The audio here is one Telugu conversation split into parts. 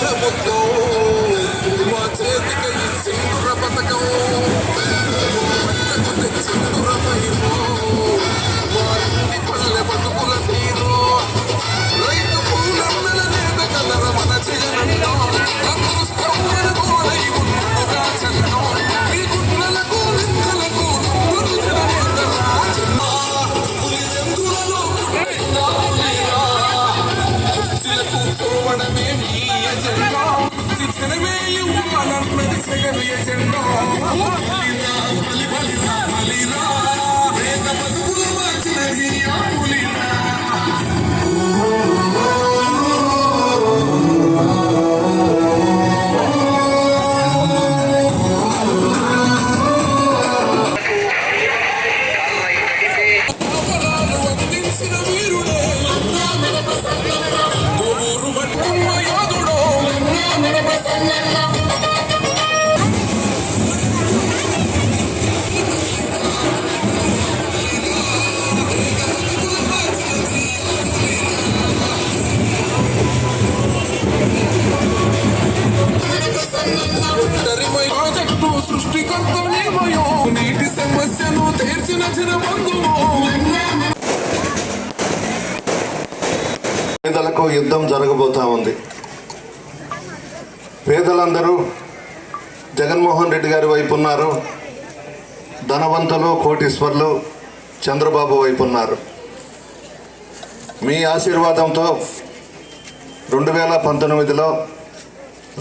ప్రభుత్వం ఎగరు ఎజెండో బలిరా బలి బలిరా పేదలకు యుద్ధం జరగబోతా ఉంది. పేదలందరూ జగన్మోహన్ రెడ్డి గారి వైపు ఉన్నారు. ధనవంతులు కోటీశ్వర్లు చంద్రబాబు వైపు ఉన్నారు. మీ ఆశీర్వాదంతో రెండు వేల పంతొమ్మిదిలో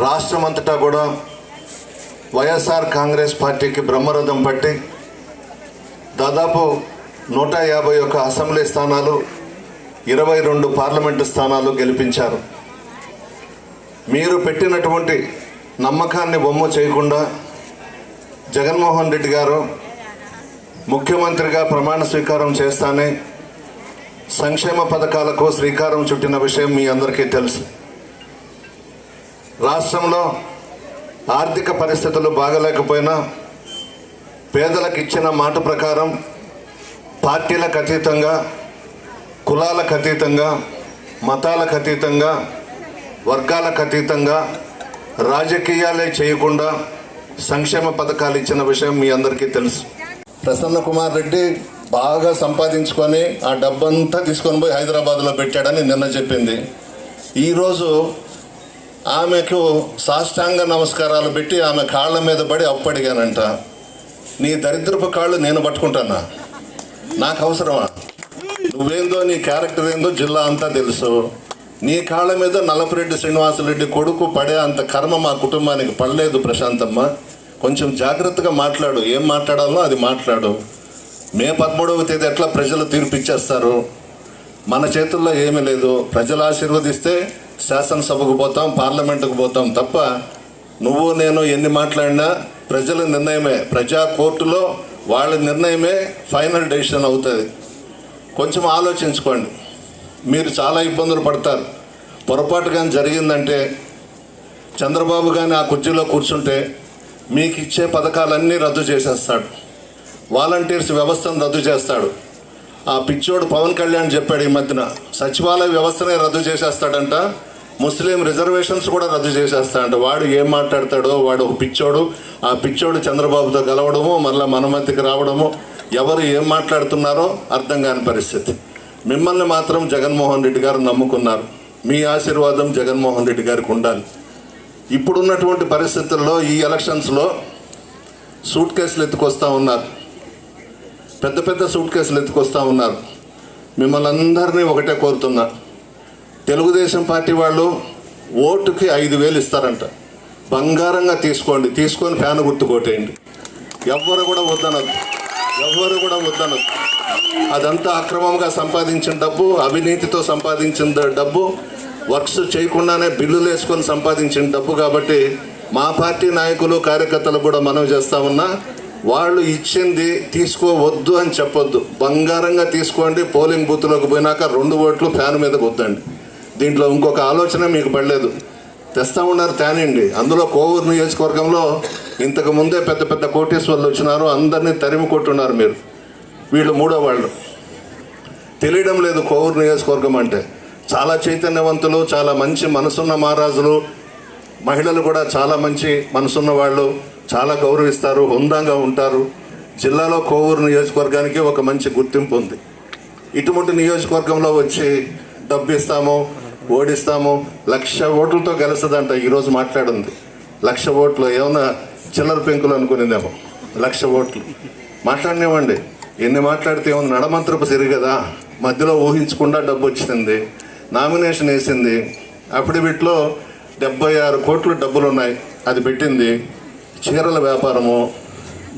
రాష్ట్రమంతటా కూడా వైఎస్ఆర్ కాంగ్రెస్ పార్టీకి బ్రహ్మరథం పట్టి దాదాపు నూట యాభై ఒక్క అసెంబ్లీ స్థానాలు ఇరవై రెండు పార్లమెంటు స్థానాలు గెలిపించారు. మీరు పెట్టినటువంటి నమ్మకాన్ని బొమ్మ చేయకుండా జగన్మోహన్ రెడ్డి గారు ముఖ్యమంత్రిగా ప్రమాణ స్వీకారం చేస్తానే సంక్షేమ పథకాలకు శ్రీకారం చుట్టిన విషయం మీ అందరికీ తెలుసు. రాష్ట్రంలో ఆర్థిక పరిస్థితులు బాగలేకపోయినా పేదలకు ఇచ్చిన మాట ప్రకారం పార్టీలకు అతీతంగా కులాలకు అతీతంగా మతాలకు అతీతంగా వర్గాలకు అతీతంగా రాజకీయాలే చేయకుండా సంక్షేమ పథకాలు ఇచ్చిన విషయం మీ అందరికీ తెలుసు. ప్రసన్న కుమార్ రెడ్డి బాగా సంపాదించుకొని ఆ డబ్బంతా తీసుకొని పోయి హైదరాబాద్లో పెట్టాడని నిన్న చెప్పింది. ఈరోజు ఆమెకు సాష్టాంగ నమస్కారాలు పెట్టి ఆమె కాళ్ళ మీద పడి అప్పడిగానంట. నీ దరిద్రపు కాళ్ళు నేను పట్టుకుంటానా? నాకు అవసరమా? నువ్వేందో నీ క్యారెక్టర్ ఏందో జిల్లా అంతా తెలుసు. నీ కాళ్ళ మీద నల్లపురెడ్డి శ్రీనివాసరెడ్డి కొడుకు పడే అంత కర్మ మా కుటుంబానికి పడలేదు ప్రశాంతమ్మ. కొంచెం జాగ్రత్తగా మాట్లాడు. ఏం మాట్లాడాలో అది మాట్లాడు. మే పదమూడవ తేదీ ఎట్లా ప్రజలు తీర్పు ఇచ్చేస్తారు? మన చేతుల్లో ఏమీ లేదు. ప్రజలు ఆశీర్వదిస్తే శాసనసభకు పోతాం పార్లమెంటుకు పోతాం తప్ప నువ్వు నేను ఎన్ని మాట్లాడినా ప్రజల నిర్ణయమే. ప్రజా కోర్టులో వాళ్ళ నిర్ణయమే ఫైనల్ డెసిషన్ అవుతుంది. కొంచెం ఆలోచించుకోండి. మీరు చాలా ఇబ్బందులు పడతారు. పొరపాటు కానీ జరిగిందంటే చంద్రబాబు కానీ ఆ కుర్చీలో కూర్చుంటే మీకు ఇచ్చే పథకాలన్నీ రద్దు చేసేస్తాడు. వాలంటీర్స్ వ్యవస్థను రద్దు చేస్తాడు. ఆ పిచ్చోడు పవన్ కళ్యాణ్ చెప్పాడు ఈ మధ్యన సచివాలయ వ్యవస్థనే రద్దు చేసేస్తాడంట. ముస్లిం రిజర్వేషన్స్ కూడా రద్దు చేసేస్తాడంట వాడు ఏం మాట్లాడతాడో వాడు ఒక పిచ్చోడు. ఆ పిచ్చోడు చంద్రబాబుతో కలవడము మళ్ళీ మనమంతికి రావడము. ఎవరు ఏం మాట్లాడుతున్నారో అర్థం కాని పరిస్థితి. మిమ్మల్ని మాత్రం జగన్మోహన్ రెడ్డి గారు నమ్ముకున్నారు. మీ ఆశీర్వాదం జగన్మోహన్ రెడ్డి గారికి ఉండాలి. ఇప్పుడున్నటువంటి పరిస్థితుల్లో ఈ ఎలక్షన్స్లో సూట్ కేసులు ఎత్తుకొస్తూ ఉన్నారు. పెద్ద పెద్ద సూట్ కేసులు ఎత్తుకొస్తూ ఉన్నారు. మిమ్మల్ని అందరినీ ఒకటే కోరుతున్నా. తెలుగుదేశం పార్టీ వాళ్ళు ఓటుకి ఐదు వేలు ఇస్తారంట. బంగారంగా తీసుకోండి తీసుకొని ఫ్యాన్ గుర్తు కొట్టేయండి. ఎవ్వరు కూడా వద్దనద్దు. ఎవ్వరు కూడా వద్దనద్దు. అదంతా అక్రమంగా సంపాదించిన డబ్బు అవినీతితో సంపాదించిన డబ్బు వర్క్స్ చేయకుండానే బిల్లులు వేసుకొని సంపాదించిన డబ్బు కాబట్టి మా పార్టీ నాయకులు కార్యకర్తలు కూడా మనం చేస్తా ఉన్నా వాళ్ళు ఇచ్చింది తీసుకోవద్దు అని చెప్పొద్దు. బంగారంగా తీసుకోండి పోలింగ్ బూత్లోకి పోయినాక రెండు ఓట్లు ఫ్యాన్ మీద వద్దండి. దీంట్లో ఇంకొక ఆలోచన మీకు పడలేదు. తెస్తా ఉన్నారు తేనండి. అందులో కోవూరు నియోజకవర్గంలో ఇంతకు ముందే పెద్ద పెద్ద కోటేశ్వర్లు వచ్చినారు. అందరినీ తరిమి కొట్టున్నారు మీరు. వీళ్ళు మూడో వాళ్ళు. తెలియడం లేదు కోవూరు నియోజకవర్గం అంటే. చాలా చైతన్యవంతులు చాలా మంచి మనసున్న మహారాజులు. మహిళలు కూడా చాలా మంచి మనసున్న వాళ్ళు. చాలా గౌరవిస్తారు హుందంగా ఉంటారు. జిల్లాలో కోవూరు నియోజకవర్గానికి ఒక మంచి గుర్తింపు ఉంది. ఇటువంటి నియోజకవర్గంలో వచ్చి డబ్బు ఇస్తామో. ఓడిస్తాము. లక్ష ఓట్లతో గెలుస్తుందంట ఈరోజు మాట్లాడింది. లక్ష ఓట్లు ఏమన్నా చిల్లర పెంకులు అనుకునేదేమో. లక్ష ఓట్లు. మాట్లాడినేవ్వండి. ఎన్ని మాట్లాడితే ఏమన్నా నడమంత్రపు సిరి కదా. మధ్యలో ఊహించకుండా డబ్బు వచ్చింది. నామినేషన్ వేసింది. అఫిడవిట్లో డెబ్బై ఆరు కోట్లు డబ్బులు ఉన్నాయి అది పెట్టింది. చీరల వ్యాపారము.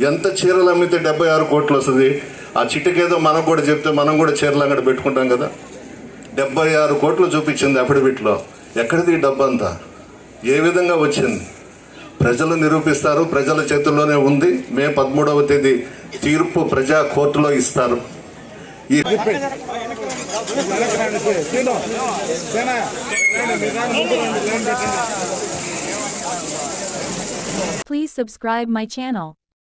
ఎంత చీరలు అమ్మితే డెబ్బై ఆరు కోట్లు వస్తుంది? ఆ చిటికేదో మనం కూడా చెప్తే మనం కూడా చీరలు అంగడి పెట్టుకుంటాం కదా. డెబ్బై ఆరు కోట్లు చూపించింది అఫిడవిట్లో. ఎక్కడిది ఈ ఏ విధంగా వచ్చింది? ప్రజలు నిరూపిస్తారు ప్రజల చేతుల్లోనే ఉంది. మే పదమూడవ తేదీ తీర్పు ప్రజా కోర్టులో ఇస్తారు. ఈ Please subscribe my channel.